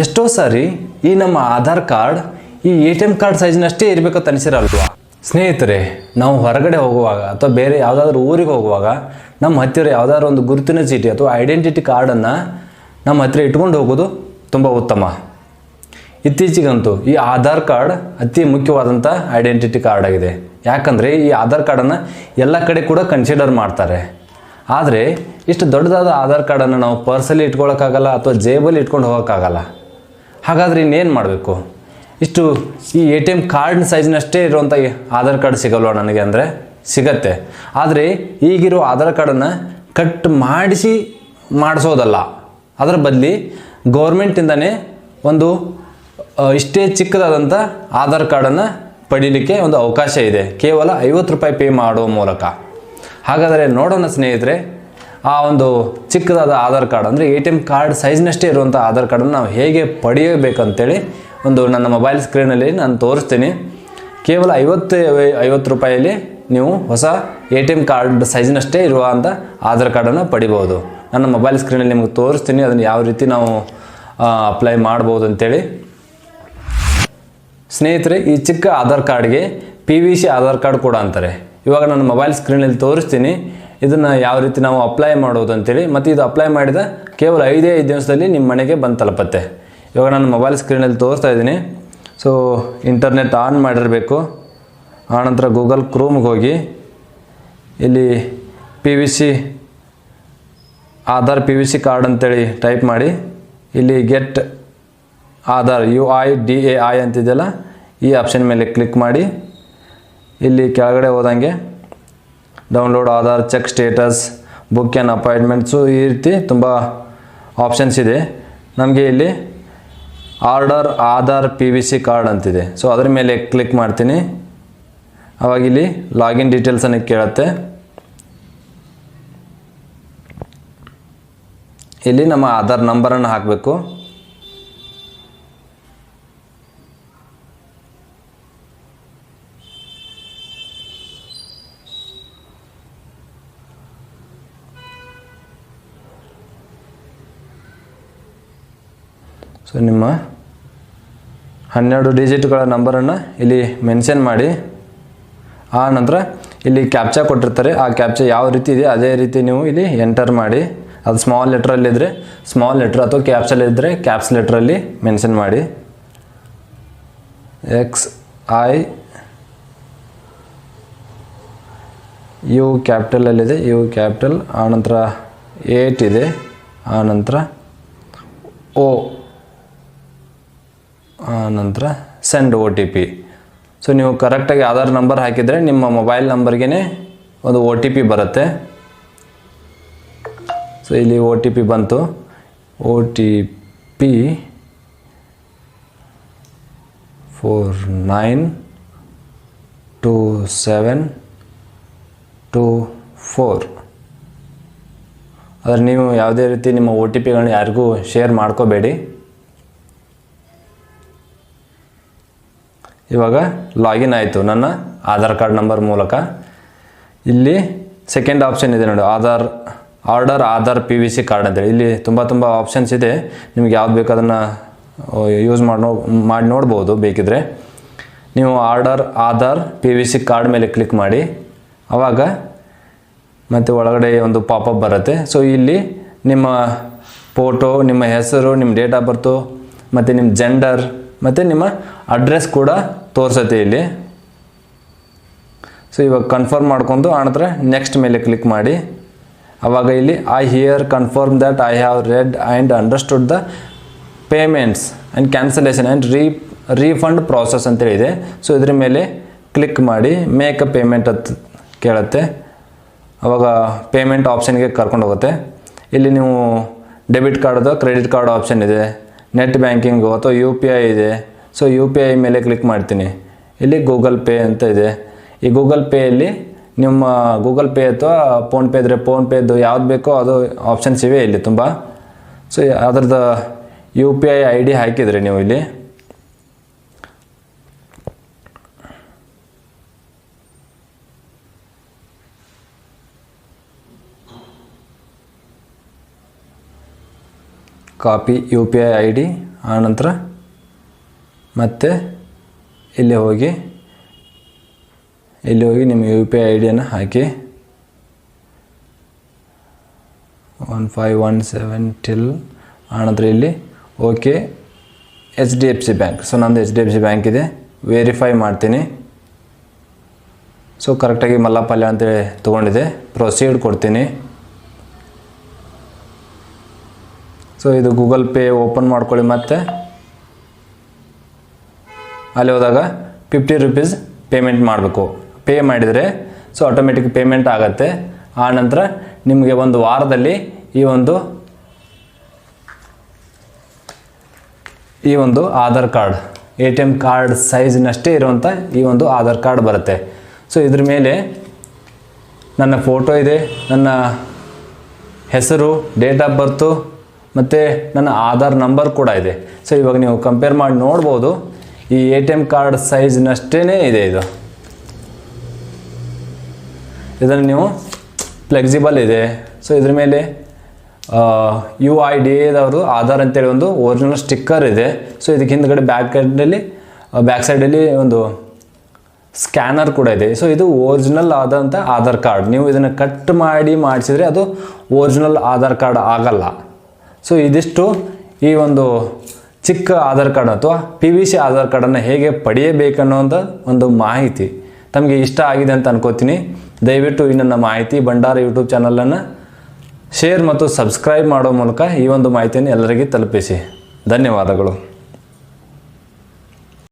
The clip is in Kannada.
ಎಷ್ಟೋ ಸಾರಿ ಈ ನಮ್ಮ ಆಧಾರ್ ಕಾರ್ಡ್, ಈ ಎ ಟಿ ಎಂ ಕಾರ್ಡ್ ಸೈಜ್ನಷ್ಟೇ ಇರಬೇಕಂತ ಅನಿಸಿರಲ್ವಾ? ಸ್ನೇಹಿತರೆ, ನಾವು ಹೊರಗಡೆ ಹೋಗುವಾಗ ಅಥವಾ ಬೇರೆ ಯಾವುದಾದ್ರೂ ಊರಿಗೆ ಹೋಗುವಾಗ ನಮ್ಮ ಹತ್ತಿರ ಯಾವುದಾದ್ರು ಒಂದು ಗುರುತಿನ ಚೀಟಿ ಅಥವಾ ಐಡೆಂಟಿಟಿ ಕಾರ್ಡನ್ನು ನಮ್ಮ ಹತ್ತಿರ ಇಟ್ಕೊಂಡು ಹೋಗೋದು ತುಂಬ ಉತ್ತಮ. ಇತ್ತೀಚೆಗಂತೂ ಈ ಆಧಾರ್ ಕಾರ್ಡ್ ಅತಿ ಮುಖ್ಯವಾದಂಥ ಐಡೆಂಟಿಟಿ ಕಾರ್ಡ್ ಆಗಿದೆ. ಯಾಕಂದರೆ ಈ ಆಧಾರ್ ಕಾರ್ಡನ್ನು ಎಲ್ಲ ಕಡೆ ಕೂಡ ಕನ್ಸಿಡರ್ ಮಾಡ್ತಾರೆ. ಆದರೆ ಇಷ್ಟು ದೊಡ್ಡದಾದ ಆಧಾರ್ ಕಾರ್ಡನ್ನು ನಾವು ಪರ್ಸಲ್ಲಿ ಇಟ್ಕೊಳ್ಳೋಕ್ಕಾಗಲ್ಲ ಅಥವಾ ಜೇಬಲ್ಲಿ ಇಟ್ಕೊಂಡು ಹೋಗೋಕ್ಕಾಗಲ್ಲ. ಹಾಗಾದರೆ ಇನ್ನೇನು ಮಾಡಬೇಕು? ಇಷ್ಟು ಈ ಎ ಟಿ ಎಂ ಕಾರ್ಡ್ನ ಸೈಜ್ನಷ್ಟೇ ಇರುವಂಥ ಆಧಾರ್ ಕಾರ್ಡ್ ಸಿಗಲ್ವ ನನಗೆ ಅಂದರೆ ಸಿಗತ್ತೆ. ಆದರೆ ಈಗಿರೋ ಆಧಾರ್ ಕಾರ್ಡನ್ನು ಕಟ್ ಮಾಡಿಸಿ ಮಾಡಿಸೋದಲ್ಲ. ಅದರ ಬದಲಿ ಗೌರ್ಮೆಂಟಿಂದನೇ ಒಂದು ಇಷ್ಟೇ ಚಿಕ್ಕದಾದಂಥ ಆಧಾರ್ ಕಾರ್ಡನ್ನು ಪಡೀಲಿಕ್ಕೆ ಒಂದು ಅವಕಾಶ ಇದೆ. ಕೇವಲ ಐವತ್ತು ರೂಪಾಯಿ ಪೇ ಮಾಡುವ ಮೂಲಕ. ಹಾಗಾದರೆ ನೋಡೋಣ ಸ್ನೇಹಿತರೆ ಆ ಒಂದು ಚಿಕ್ಕದಾದ ಆಧಾರ್ ಕಾರ್ಡ್ ಅಂದರೆ ಎ ಟಿ ಎಂ ಕಾರ್ಡ್ ಸೈಜ್ನಷ್ಟೇ ಇರುವಂಥ ಆಧಾರ್ ಕಾರ್ಡನ್ನು ನಾವು ಹೇಗೆ ಪಡೆಯಬೇಕಂತೇಳಿ ಒಂದು ನನ್ನ ಮೊಬೈಲ್ ಸ್ಕ್ರೀನಲ್ಲಿ ನಾನು ತೋರಿಸ್ತೀನಿ. ಕೇವಲ ಐವತ್ತು ಐವತ್ತು ರೂಪಾಯಲ್ಲಿ ನೀವು ಹೊಸ ಎ ಟಿ ಎಂ ಕಾರ್ಡ್ ಸೈಜ್ನಷ್ಟೇ ಇರುವಂಥ ಆಧಾರ್ ಕಾರ್ಡನ್ನು ಪಡಿಬೋದು. ನನ್ನ ಮೊಬೈಲ್ ಸ್ಕ್ರೀನಲ್ಲಿ ನಿಮಗೆ ತೋರಿಸ್ತೀನಿ, ಅದನ್ನು ಯಾವ ರೀತಿ ನಾವು ಅಪ್ಲೈ ಮಾಡ್ಬೋದು ಅಂತೇಳಿ. ಸ್ನೇಹಿತರೆ, ಈ ಚಿಕ್ಕ ಆಧಾರ್ ಕಾರ್ಡ್ಗೆ P V C Aadhaar card ಕೂಡ ಅಂತಾರೆ. ಇವಾಗ ನಾನು ಮೊಬೈಲ್ ಸ್ಕ್ರೀನಲ್ಲಿ ತೋರಿಸ್ತೀನಿ. ಇದನ್ನು ಯಾವ ರೀತಿ ನಾವು ಅಪ್ಲೈ ಮಾಡೋದು ಅಂತೇಳಿ, ಮತ್ತು ಇದು ಅಪ್ಲೈ ಮಾಡಿದ ಕೇವಲ ಐದೇ ಐದು ದಿವಸದಲ್ಲಿ ನಿಮ್ಮ ಮನೆಗೆ ಬಂದು ತಲುಪತ್ತೆ. ಇವಾಗ ನಾನು ಮೊಬೈಲ್ ಸ್ಕ್ರೀನಲ್ಲಿ ತೋರಿಸ್ತಾ ಇದ್ದೀನಿ. ಸೊ ಇಂಟರ್ನೆಟ್ ಆನ್ ಮಾಡಿರಬೇಕು. ಆನಂತರ ಗೂಗಲ್ ಕ್ರೋಮ್ಗೆ ಹೋಗಿ, ಇಲ್ಲಿ P V C Aadhaar P V C card ಅಂತೇಳಿ ಟೈಪ್ ಮಾಡಿ, ಇಲ್ಲಿ get Aadhaar U I D A I ಅಂತಿದೆಯಲ್ಲ, ಈ ಆಪ್ಷನ್ ಮೇಲೆ ಕ್ಲಿಕ್ ಮಾಡಿ, ಇಲ್ಲಿ ಕೆಳಗಡೆ ಹೋದಂಗೆ download Aadhaar check status book and appointments ಈ ರೀತಿ ತುಂಬ ಆಪ್ಷನ್ಸ್ ಇದೆ. ನಮಗೆ ಇಲ್ಲಿ order Aadhaar P V C card ಅಂತಿದೆ. ಸೊ ಅದ್ರ ಮೇಲೆ ಕ್ಲಿಕ್ ಮಾಡ್ತೀನಿ. ಅವಾಗ ಇಲ್ಲಿ ಲಾಗಿನ್ ಡೀಟೇಲ್ಸನ್ನು ಕೇಳುತ್ತೆ. ಇಲ್ಲಿ ನಮ್ಮ ಆಧಾರ್ ನಂಬರನ್ನು ಹಾಕಬೇಕು. ಸೊ ನಿಮ್ಮ ಹನ್ನೆರಡು ಡಿಜಿಟ್ಗಳ ನಂಬರನ್ನು ಇಲ್ಲಿ ಮೆನ್ಷನ್ ಮಾಡಿ. ಆ ನಂತರ ಇಲ್ಲಿ ಕ್ಯಾಪ್ಚಾ ಕೊಟ್ಟಿರ್ತಾರೆ. ಆ ಕ್ಯಾಪ್ಚಾ ಯಾವ ರೀತಿ ಇದೆ? ಅದೇ ರೀತಿ ನೀವು ಇಲ್ಲಿ ಎಂಟರ್ ಮಾಡಿ. ಅದು ಸ್ಮಾಲ್ ಲೆಟ್ರಲ್ಲಿದ್ದರೆ ಸ್ಮಾಲ್ ಲೆಟ್ರ್ ಅಥವಾ ಕ್ಯಾಪ್ಸಲ್ಲಿದ್ದರೆ ಕ್ಯಾಪ್ಸ್ ಲೆಟ್ರಲ್ಲಿ ಮೆನ್ಷನ್ ಮಾಡಿ. ಎಕ್ಸ್ ಐ ಯು ಕ್ಯಾಪಿಟಲಲ್ಲಿದೆ ಯು ಕ್ಯಾಪಿಟಲ್ ಆನಂತರ ಏಟ್ ಇದೆ. ಆನಂತರ ಓ ನಂತರ send O T P so ನೀವು ಕರೆಕ್ಟಾಗಿ ಆಧಾರ್ ನಂಬರ್ ಹಾಕಿದರೆ ನಿಮ್ಮ ಮೊಬೈಲ್ ನಂಬರ್ಗೆ ಒಂದು ಒ ಟಿ ಪಿ ಬರುತ್ತೆ. ಸೊ ಇಲ್ಲಿ ಒ ಟಿ ಪಿ ಬಂತು. O T P four nine two seven two four ಆದರೆ ನೀವು ಯಾವುದೇ ರೀತಿ ನಿಮ್ಮ ಒ ಟಿ ಪಿಗಳನ್ನ ಯಾರಿಗೂ ಶೇರ್ ಮಾಡ್ಕೋಬೇಡಿ. ಇವಾಗ ಲಾಗಿನ್ ಆಯಿತು ನನ್ನ ಆಧಾರ್ ಕಾರ್ಡ್ ನಂಬರ್ ಮೂಲಕ. ಇಲ್ಲಿ ಸೆಕೆಂಡ್ ಆಪ್ಷನ್ ಇದೆ ನೋಡಿ, Aadhaar order Aadhaar P V C card ಅಂತೇಳಿ ಇಲ್ಲಿ ತುಂಬ ತುಂಬ ಆಪ್ಷನ್ಸ್ ಇದೆ. ನಿಮ್ಗೆ ಯಾವ್ದು ಬೇಕು ಅದನ್ನು ಯೂಸ್ ಮಾಡಿ ನೋ ಮಾಡಿ ನೋಡ್ಬೋದು ಬೇಕಿದ್ರೆ. ನೀವು order Aadhaar P V C card ಮೇಲೆ ಕ್ಲಿಕ್ ಮಾಡಿ. ಆವಾಗ ಮತ್ತು ಒಳಗಡೆ ಒಂದು ಪಾಪಪ್ ಬರುತ್ತೆ. ಸೊ ಇಲ್ಲಿ ನಿಮ್ಮ ಫೋಟೋ ನಿಮ್ಮ ಹೆಸರು, ನಿಮ್ಮ ಡೇಟ್ ಆಫ್ ಬರ್ತು ಮತ್ತು ನಿಮ್ಮ ಜೆಂಡರ್ ಮತ್ತು ನಿಮ್ಮ ಅಡ್ರೆಸ್ ಕೂಡ ತೋರಿಸುತ್ತೆ ಇಲ್ಲಿ. ಸೊ ಇವಾಗ ಕನ್ಫರ್ಮ್ ಮಾಡ್ಕೊಂಡು ಆನಂತರ ನೆಕ್ಸ್ಟ್ ಮೇಲೆ ಕ್ಲಿಕ್ ಮಾಡಿ. ಆವಾಗ ಇಲ್ಲಿ I here confirm that I have read and understood the payments and cancellation and re refund process ಅಂತೇಳಿದೆ so ಇದ್ರ ಮೇಲೆ ಕ್ಲಿಕ್ ಮಾಡಿ ಮೇಕ್ ಅ ಪೇಮೆಂಟ್ ಅಂತ ಕೇಳುತ್ತೆ. ಅವಾಗ ಪೇಮೆಂಟ್ ಆಪ್ಷನ್ಗೆ ಕರ್ಕೊಂಡು ಹೋಗುತ್ತೆ. ಇಲ್ಲಿ ನೀವು ಡೆಬಿಟ್ ಕಾರ್ಡ್ದು ಕ್ರೆಡಿಟ್ ಕಾರ್ಡ್ ಆಪ್ಷನ್ ಇದೆ. ನೆಟ್ ಬ್ಯಾಂಕಿಂಗು ಅಥವಾ ಯು ಪಿ ಐ ಇದೆ. ಸೊ ಯು ಪಿ ಐ ಮೇಲೆ ಕ್ಲಿಕ್ ಮಾಡ್ತೀನಿ. ಇಲ್ಲಿ ಗೂಗಲ್ ಪೇ ಅಂತ ಇದೆ. ಈ ಗೂಗಲ್ ಪೇಯಲ್ಲಿ ನಿಮ್ಮ ಗೂಗಲ್ ಪೇ ಅಥವಾ ಫೋನ್ಪೇ ಇದ್ದರೆ ಫೋನ್ಪೇದು ಯಾವ್ದು ಬೇಕೋ ಅದು ಆಪ್ಷನ್ಸ್ ಇವೆ ಇಲ್ಲಿ ತುಂಬ. ಸೊ ಅದ್ರದ್ದು U P I I D ಹಾಕಿದರೆ ನೀವು ಇಲ್ಲಿ. Copy U P I I D ಆನಂತರ ಮತ್ತೆ ಇಲ್ಲಿ ಹೋಗಿ ಇಲ್ಲಿ ಹೋಗಿ ನಿಮ್ಮ ಯು ಪಿ ಐ ಐ ಡಿಯನ್ನು ಹಾಕಿ. One five one seven till ಆನಂತರ ಇಲ್ಲಿ okay, H D F C bank. So ನಂದು H D F C bank ಇದೆ. ವೆರಿಫೈ ಮಾಡ್ತೀನಿ. ಸೊ ಕರೆಕ್ಟಾಗಿ ಮಲ್ಲಪಲ್ಯ ಅಂತೇಳಿ ತೊಗೊಂಡಿದೆ. ಪ್ರೊಸೀಡ್ ಕೊಡ್ತೀನಿ. ಸೊ ಇದು ಗೂಗಲ್ ಪೇ ಓಪನ್ ಮಾಡ್ಕೊಳ್ಳಿ ಮತ್ತೆ. ಅಲ್ಲಿ ಹೋದಾಗ ಫಿಫ್ಟಿ ರುಪೀಸ್ ಪೇಮೆಂಟ್ ಮಾಡಬೇಕು. ಪೇ ಮಾಡಿದರೆ ಸೊ ಆಟೋಮೆಟಿಕ್ ಪೇಮೆಂಟ್ ಆಗುತ್ತೆ. ಆ ನಂತರ ನಿಮಗೆ ಒಂದು ವಾರದಲ್ಲಿ ಈ ಒಂದು ಈ ಒಂದು Aadhaar card, A T M card ಸೈಜ್ನಷ್ಟೇ ಇರುವಂಥ ಈ ಒಂದು ಆಧಾರ್ ಕಾರ್ಡ್ ಬರುತ್ತೆ. ಸೊ ಇದ್ರ ಮೇಲೆ ನನ್ನ ಫೋಟೋ ಇದೆ, ನನ್ನ ಹೆಸರು ಡೇಟ್ ಆಫ್ ಬರ್ತು ಮತ್ತು ನನ್ನ ಆಧಾರ್ ನಂಬರ್ ಕೂಡ ಇದೆ. ಸೊ ಇವಾಗ ನೀವು ಕಂಪೇರ್ ಮಾಡಿ ನೋಡ್ಬೋದು, ಈ ಎ ಟಿ ಎಂ ಕಾರ್ಡ್ ಸೈಜ್ನಷ್ಟೇ ಇದೆ ಇದು. ಇದನ್ನು ನೀವು ಫ್ಲೆಕ್ಸಿಬಲ್ ಇದೆ. ಸೊ ಇದ್ರ ಮೇಲೆ ಯು ಐ ಡಿ ಎದವ್ರದ್ದು ಆಧಾರ್ ಅಂತೇಳಿ ಒಂದು ಒರಿಜಿನಲ್ ಸ್ಟಿಕ್ಕರ್ ಇದೆ. ಸೊ ಇದಕ್ಕೆ ಹಿಂದ್ಗಡೆ ಬ್ಯಾಕ್ ಸೈಡಲ್ಲಿ ಬ್ಯಾಕ್ ಸೈಡಲ್ಲಿ ಒಂದು ಸ್ಕ್ಯಾನರ್ ಕೂಡ ಇದೆ. ಸೊ ಇದು ಒರಿಜಿನಲ್ ಆದಂಥ ಆಧಾರ್ ಕಾರ್ಡ್ ನೀವು ಇದನ್ನು ಕಟ್ ಮಾಡಿ ಮಾಡಿಸಿದರೆ ಅದು ಒರಿಜಿನಲ್ ಆಧಾರ್ ಕಾರ್ಡ್ ಆಗಲ್ಲ. ಸೊ ಇದಿಷ್ಟು ಈ ಒಂದು ಚಿಕ್ಕ ಆಧಾರ್ ಕಾರ್ಡ್ ಅಥವಾ ಪಿ ವಿ ಸಿ ಆಧಾರ್ ಕಾರ್ಡನ್ನು ಹೇಗೆ ಪಡೆಯಬೇಕನ್ನುವಂಥ ಒಂದು ಮಾಹಿತಿ ತಮಗೆ ಇಷ್ಟ ಆಗಿದೆ ಅಂತ ಅನ್ಕೋತೀನಿ. ದಯವಿಟ್ಟು ಈ ನನ್ನ ಮಾಹಿತಿ ಭಂಡಾರ ಯೂಟ್ಯೂಬ್ ಚಾನಲನ್ನು ಶೇರ್ ಮತ್ತು ಸಬ್ಸ್ಕ್ರೈಬ್ ಮಾಡೋ ಮೂಲಕ ಈ ಒಂದು ಮಾಹಿತಿಯನ್ನು ಎಲ್ಲರಿಗೆ ತಲುಪಿಸಿ. ಧನ್ಯವಾದಗಳು.